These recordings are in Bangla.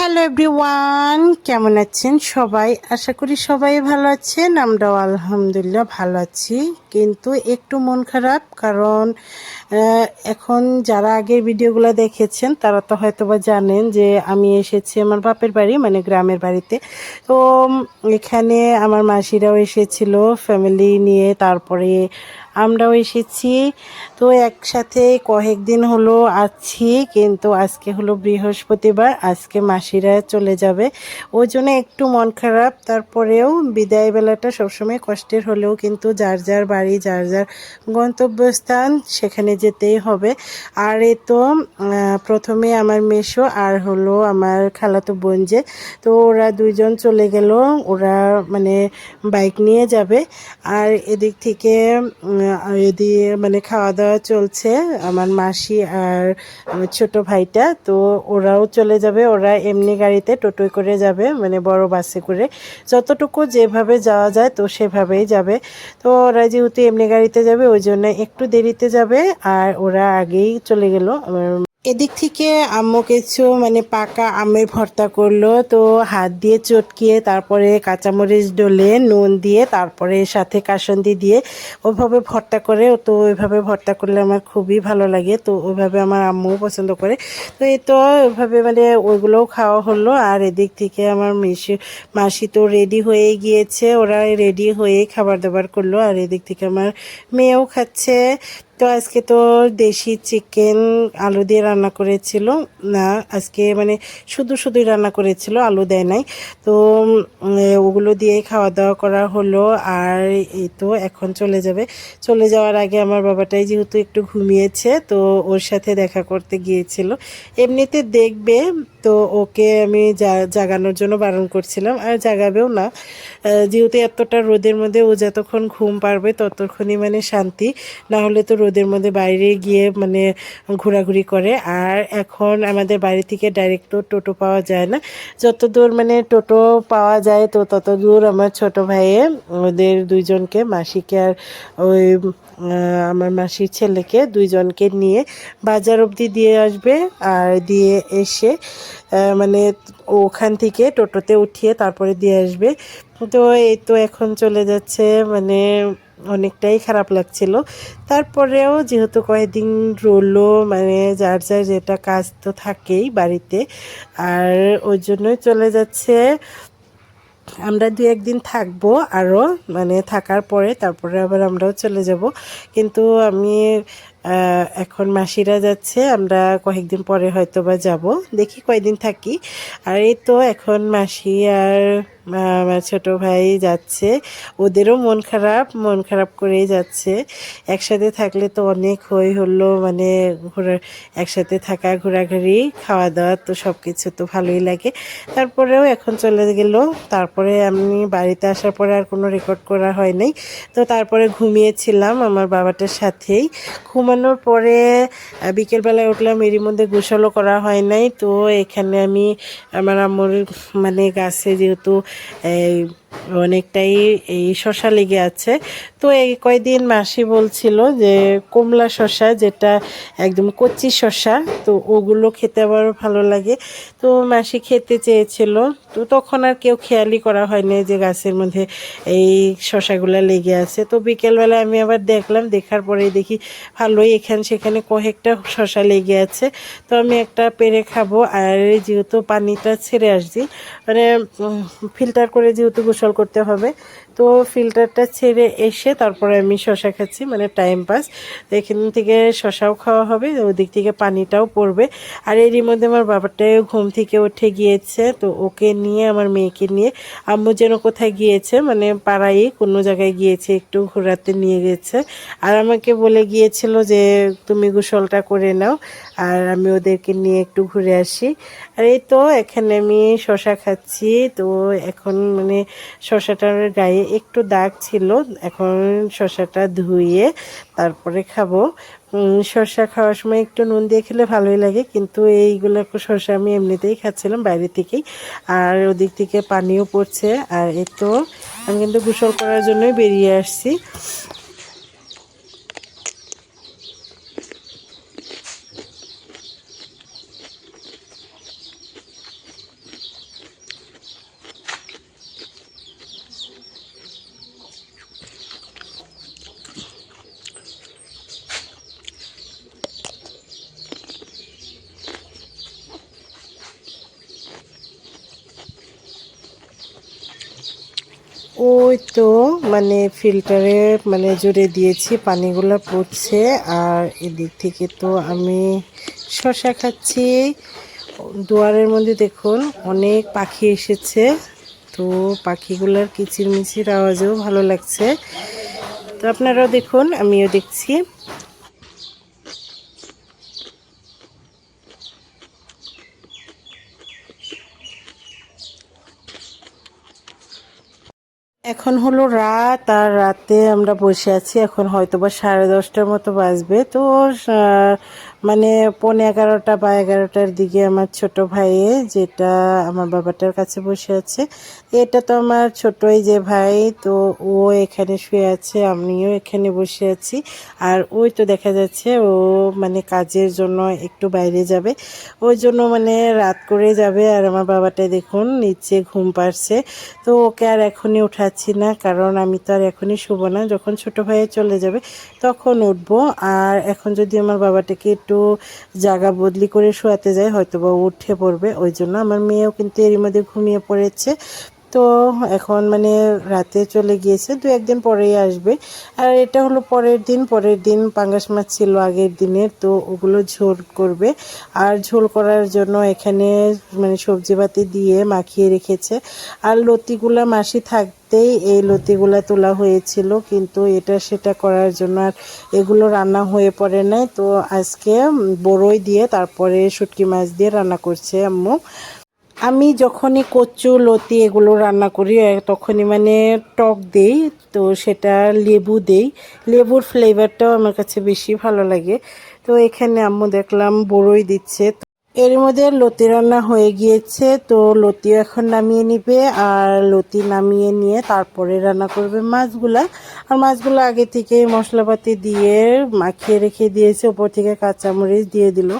হ্যালো এভরিওয়ান কেমন আছেন সবাই? আশা করি সবাই ভালো আছেন আমরাও আলহামদুলিল্লাহ ভালো আছি। কিন্তু একটু মন খারাপ, কারণ এখন যারা আগের ভিডিওগুলো দেখেছেন, তারা তো হয়তো বা জানেন যে আমি এসেছি আমার বাপের বাড়ি মানে গ্রামের বাড়িতে। তো এখানে আমার মাসিরাও এসেছিল ফ্যামিলি নিয়ে, তারপরে আমরাও এসেছি। তো একসাথে কয়েকদিন হলো আছি, কিন্তু আজকে হলো বৃহস্পতিবার, আজকে মাসিরা চলে যাবে। ওই জন্য একটু মন খারাপ, তারপরেও বিদায় বেলাটা সবসময় কষ্টের হলেও কিন্তু যার যার বাড়ি, যার যার গন্তব্যস্থান সেখানে যেতেই হবে। আর এ তো প্রথমে আমার মেশো আর হলো আমার খালাতো বোন যে, তো ওরা দুইজন চলে গেল, ওরা মানে বাইক নিয়ে যাবে। আর এদিক থেকে এদিকে মানে খাওয়া দাওয়া চলছে আমার মাসি আর ছোট ভাইটা, তো ওরাও চলে যাবে, ওরা এমনি গাড়িতে টোটোয় করে যাবে মানে বড় বাসে করে। যতটুকু যেভাবে যাওয়া যায় তো সেভাবেই যাবে। তো ওরা যেহেতু এমনি গাড়িতে যাবে ওই জন্য একটু দেরিতে যাবে আর ওরা আগেই চলে গেল আমার এদিক থেকে আম্মু কিছু মানে পাকা আমের ভর্তা করল। তো হাত দিয়ে চটকিয়ে তারপরে কাঁচামরিচ ডলে, নুন দিয়ে, তারপরে সাথে কাসন্দি দিয়ে ওইভাবে ভর্তা করে। তো ওইভাবে ভর্তা করলে আমার খুবই ভালো লাগে। তো ওইভাবে আমার আম্মুও পছন্দ করে। তো এই তো ওইভাবে মানে ওইগুলোও খাওয়া হলো। আর এদিক থেকে আমার মেশি, মাসি তো রেডি হয়ে গিয়েছে। ওরা রেডি হয়ে খাবার দাবার করল। আর এদিক থেকে আমার মেয়েও খাচ্ছে। তো আজকে তো দেশি চিকেন আলু দিয়ে রান্না করেছিল। না, আজকে মানে শুধু শুধুই রান্না করেছিল, আলু দেয় নাই। তো ওগুলো দিয়ে খাওয়া দাওয়া করা হলো আর এই তো এখন চলে যাবে। চলে যাওয়ার আগে আমার বাবাটাই যেহেতু একটু ঘুমিয়েছে, তো ওর সাথে দেখা করতে গিয়েছিল। এমনিতে দেখবে, তো ওকে আমি জাগানোর জন্য বারণ করছিলাম। আর জাগাবেও না। যেহেতু এতটা রোদের মধ্যে ও যতক্ষণ ঘুম পারবে ততক্ষণই মানে শান্তি। না হলে তো রোদের মধ্যে বাইরে গিয়ে মানে ঘোরাঘুরি করে। আর এখন আমাদের বাড়ি থেকে ডাইরেক্ট তো টোটো পাওয়া যায় না। যত দূর মানে টোটো পাওয়া যায় তো তত দূর আমার ছোট ভাইয়ে ওদের দুইজনকে, মাসিকে আর ওই আমার মাসির ছেলেকে দুইজনকে নিয়ে বাজার অবধি দিয়ে আসবে আর দিয়ে এসে মানে ওখান থেকে টোটোতে উঠিয়ে তারপরে দিয়ে আসবে। তো এই তো এখন চলে যাচ্ছে মানে অনেকটাই খারাপ লাগছিল। তারপরেও যেহেতু কয়েকদিন রোলো মানে যার যার যেটা কাজ তো থাকেই বাড়িতে, আর ওই জন্যই চলে যাচ্ছে। আমরা দু একদিন থাকব আরও মানে থাকার পরে তারপরে আবার আমরাও চলে যাব। কিন্তু আমি এখন মাসিরা যাচ্ছে, আমরা কয়েকদিন পরে হয়তো বা যাব। দেখি কয়দিন থাকি। আর এই তো এখন মাসি আর আমার ছোট ভাই যাচ্ছে। ওদেরও মন খারাপ মন খারাপ করেই যাচ্ছে। একসাথে থাকলে তো অনেক হই হলো মানে ঘোরা, একসাথে থাকা, ঘোরাঘুরি খাওয়া দাওয়া তো সব কিছু তো ভালোই লাগে। তারপরেও এখন চলে গেল। তারপরে আমি বাড়িতে আসার পরে আর কোনো রেকর্ড করা হয় নাই। তো তারপরে ঘুমিয়েছিলাম আমার বাবাটার সাথেই। ঘুমানোর পরে বিকেলবেলায় উঠলাম, এরই মধ্যে গোসলও করা হয় নাই। তো এখানে আমি আমার আমার মানে গাছে যেহেতু অনেকটাই এই শশা লেগে আছে। তো এই কয়দিন মাসি বলছিল যে কমলা শশা, যেটা একদম কচি শশা, তো ওগুলো খেতে আবার ভালো লাগে। তো মাসি খেতে চেয়েছিল। তো তখন আর কেউ খেয়ালই করা হয়নি যে গাছের মধ্যে এই শশাগুলো লেগে আছে। তো বিকেলবেলা আমি আবার দেখলাম, দেখার পরে দেখি ভালোই এখানে সেখানে কয়েকটা শশা লেগে আছে। তো আমি একটা পেরে খাব। আর যেহেতু পানিটা ছেড়ে আসছি মানে ফিল্টার করে যেহেতু গোসল করতে হবে। তো ফিল্টারটা ছেড়ে এসে তারপরে আমি শশা খাচ্ছি মানে টাইম পাস তো এখান থেকে শশাও খাওয়া হবে, ওদিক থেকে পানিটাও পড়বে। আর এরই মধ্যে আমার বাবাটাও ঘুম থেকে উঠে গিয়েছে, তো ওকে নিয়ে, আমার মেয়েকে নিয়ে, আম্মু যেন কোথায় গিয়েছে মানে পাড়ায় কোনো জায়গায় গিয়েছে, একটু ঘোরাতে নিয়ে গেছে। আর আমাকে বলে গিয়েছিল যে, তুমি গোসলটা করে নাও, আর আমি ওদেরকে নিয়ে একটু ঘুরে আসি। আর এই তো, এখানে আমি শশা খাচ্ছি, তো এখন মানে শশাটার গায়ে একটু দাগ ছিল, এখন শশাটা ধুয়ে তারপরে খাব। শসা খাওয়ার সময় একটু নুন দিয়ে খেলে ভালোই লাগে, কিন্তু এইগুলো শসা আমি এমনিতেই খাচ্ছিলাম বাইরে থেকেই। আর ওদিক থেকে পানিও পড়ছে, আর এই তো আমি কিন্তু গোসল করার জন্যই বেরিয়ে আসছি। ওই তো মানে ফিল্টারে মানে জুড়ে দিয়েছি, পানিগুলো পড়ছে। আর এদিক থেকে তো আমি শশা খাচ্ছি। দুয়ারের মধ্যে দেখুন, অনেক পাখি এসেছে। তো পাখিগুলোর কিচিরমিচির আওয়াজও ভালো লাগছে। তো আপনারাও দেখুন, আমিও দেখছি। এখন হলো রাত, আর রাতে আমরা বসে আছি। এখন হয়তো বা সাড়ে দশটার মতো বাজবে। তো মানে পৌনে এগারোটা বা এগারোটার দিকে আমার ছোট ভাইয়ে, যেটা আমার বাবাটার কাছে বসে আছে, এটা তো আমার ছোটই যে ভাই, তো ও এখানে শুয়ে আছে, আমিও এখানে বসে আছি। আর ওই তো দেখা যাচ্ছে, ও মানে কাজের জন্য একটু বাইরে যাবে। ওই জন্য মানে রাত করে যাবে। আর আমার বাবাটা দেখুন, নিচে ঘুম পাচ্ছে তো ওকে আর এখনই উঠাচ্ছি না, কারণ আমি তো আর এখনই শুবো না। যখন ছোট ভাইয়ে চলে যাবে তখন উঠবো। আর এখন যদি আমার বাবাটাকে একটু জায়গা বদলি করে শোয়াতে যায় হয়তো বা উঠে পড়বে। ওই জন্য আমার মেয়েও কিন্তু এরই মধ্যে ঘুমিয়ে পড়েছে। তো এখন মানে রাতে চলে গিয়েছে, দু একদিন পরেই আসবে। আর এটা হলো পরের দিন পরের দিন পাঙ্গাস মাছ ছিল আগের দিনের, তো ওগুলো ঝোল করবে। আর ঝোল করার জন্য এখানে মানে সবজি পাতি দিয়ে মাখিয়ে রেখেছে। আর লতিগুলা মাসি থাকতেই এই লতিগুলা তোলা হয়েছিল, কিন্তু এটা সেটা করার জন্য আর এগুলো রান্না হয়ে পড়ে নাই। তো আজকে বড়ই দিয়ে, তারপরে শুটকি মাছ দিয়ে রান্না করছে আম্মু। আমি যখনই কচু, লতি এগুলো রান্না করি তখনই মানে টক দেই, তো সেটা লেবু দেই। লেবুর ফ্লেভারটাও আমার কাছে বেশি ভালো লাগে। তো এখানে আম্মু দেখলাম বড়ই দিচ্ছে। এর মধ্যে লতি রান্না হয়ে গিয়েছে, তো লতি এখন নামিয়ে নিবে আর লতি নামিয়ে নিয়ে তারপরে রান্না করবে মাছগুলা। আর মাছগুলো আগে থেকে মশলাপাতি দিয়ে মাখিয়ে রেখে দিয়েছে, ওপর থেকে কাঁচামরিচ দিয়ে দিল।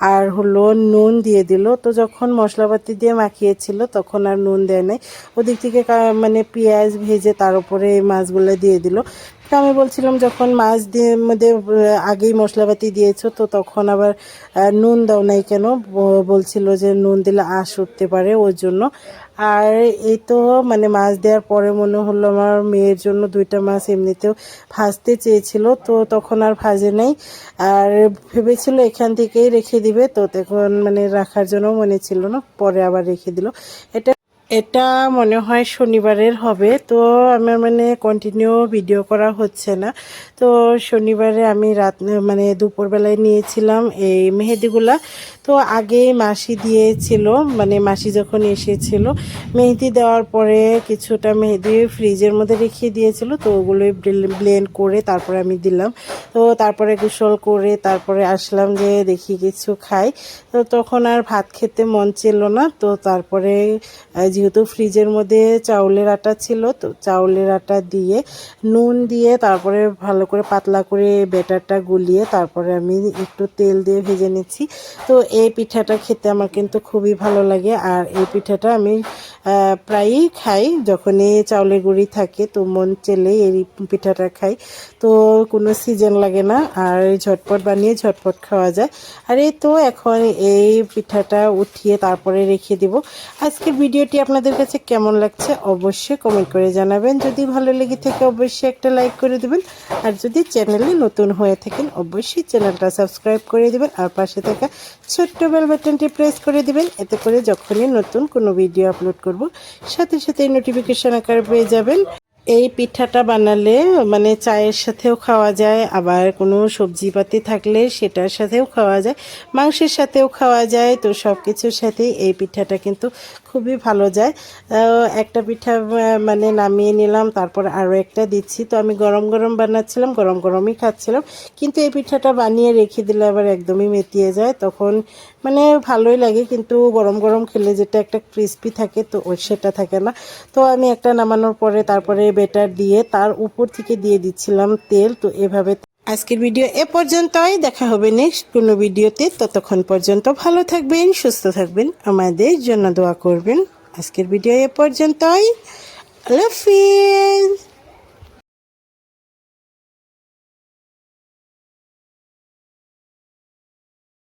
আর হলো নুন দিয়ে দিল। তো যখন মশলাপাতি দিয়ে মাখিয়েছিল, তখন আর নুন দেয় নাই। ওদিক থেকে মানে পেঁয়াজ ভেজে তার উপরে মাছগুলো দিয়ে দিল। তো আমি বলছিলাম, যখন মাছ দিয়ে, মধ্যে আগেই মশলাপাতি দিয়েছ, তো তখন আবার নুন দাও নাই কেন? বলছিল যে নুন দিলে আঁশ উঠতে পারে ওর জন্য। আর এই তো মানে মাছ দেওয়ার পরে মনে হলো আমার মেয়ের জন্য দুইটা মাছ এমনিতেও ভাজতে চেয়েছিল, তো তখন আর ভাজে নাই। আর ভেবেছিল এখান থেকেই রেখে দিবে, তো তখন মানে রাখার জন্য মনে ছিল না, পরে আবার রেখে দিল। এটা এটা মনে হয় শনিবারের হবে, তো আমার মানে কন্টিনিউ ভিডিও করা হচ্ছে না। তো শনিবারে আমি রাত মানে দুপুরবেলায় নিয়েছিলাম এই মেহেদিগুলা। তো আগে মাসি দিয়েছিল মানে মাসি যখন এসেছিল, মেহেদি দেওয়ার পরে কিছুটা মেহেদি ফ্রিজের মধ্যে রেখে দিয়েছিল, তো ওগুলোই ব্লেন্ড করে তারপরে আমি দিলাম। তো তারপরে গোসল করে তারপরে আসলাম যে দেখি কিছু খাই। তো তখন আর ভাত খেতে মন ছিল না, তো তারপরে যেহেতু ফ্রিজের মধ্যে চাউলের আটা ছিল, তো চাউলের আটা দিয়ে নুন দিয়ে তারপরে ভালো করে পাতলা করে ব্যাটারটা গুলিয়ে তারপরে আমি একটু তেল দিয়ে ভেজে নিচ্ছি। তো এই পিঠাটা খেতে আমার কিন্তু খুবই ভালো লাগে আর এই পিঠাটা আমি প্রায়ই খাই যখনই চাউলের গুঁড়ি থাকে, তো মন চেলে এই পিঠাটা খাই। তো কোনো সিজন লাগে না আর ঝটপট বানিয়ে ঝটপট খাওয়া যায়। আর এই তো এখন এই পিঠাটা উঠিয়ে তারপরে রেখে দিব। আজকের ভিডিওটি আপনাদের কাছে কেমন লাগছে অবশ্যই কমেন্ট করে জানাবেন। যদি ভালো লেগে থাকে অবশ্যই একটা লাইক করে দেবেন। আর যদি চ্যানেলে নতুন হয়ে থাকেন অবশ্যই চ্যানেলটা সাবস্ক্রাইব করে দেবেন। আর পাশে থাকা ছোট্ট বেল বাটনটি প্রেস করে দিবেন। এতে করে যখনই নতুন কোনো ভিডিও আপলোড করব, সাথে সাথে নোটিফিকেশন আকারে পেয়ে যাবেন। এই পিঠাটা বানালে মানে চায়ের সাথেও খাওয়া যায়, আবার কোনো সবজি পাতি থাকলে সেটার সাথেও খাওয়া যায়, মাংসের সাথেও খাওয়া যায়। তো সব কিছুর সাথেই এই পিঠাটা কিন্তু খুবই ভালো যায়। একটা পিঠা মানে নামিয়ে নিলাম, তারপর আরও একটা দিচ্ছি। তো আমি গরম গরম বানাচ্ছিলাম, গরম গরমই খাচ্ছিলাম। কিন্তু এই পিঠাটা বানিয়ে রেখে দিলে আবার একদমই মেতিয়ে যায়। তখন মানে ভালোই লাগে, কিন্তু গরম গরম খেলে যেটা একটা ক্রিস্পি থাকে, তো সেটা থাকে না। তো আমি একটা নামানোর পরে তারপরে বেটার দিয়ে, তার উপর থেকে দিয়ে দিচ্ছিলাম তেল। তো এভাবে আজকের ভিডিও এ পর্যন্তই। দেখা হবে নেক্সট কোনো ভিডিওতে। ততক্ষণ পর্যন্ত ভালো থাকবেন, সুস্থ থাকবেন। আমাদের জন্য দোয়া করবেন। আজকের ভিডিও এ পর্যন্তই। আল্লাহ